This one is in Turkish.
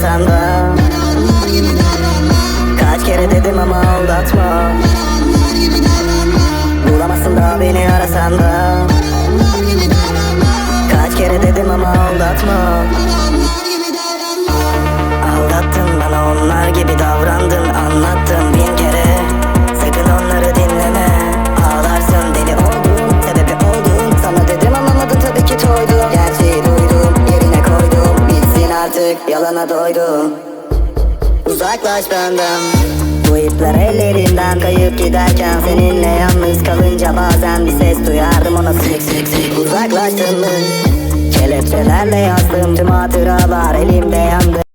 sevmesen de Kaç kere dedim ama aldatma. Bulamazsın daha beni arasan da Kaç kere dedim ama aldatma. Artık yalana doydum Uzaklaş benden. Bu ipler ellerimden kayıp giderken Seninle yalnız kalınca bazen bir ses duyardım ona. Sık sık sık Uzaklaştın mı? Kelepçelerle yazdım tüm hatıralar elimde yandı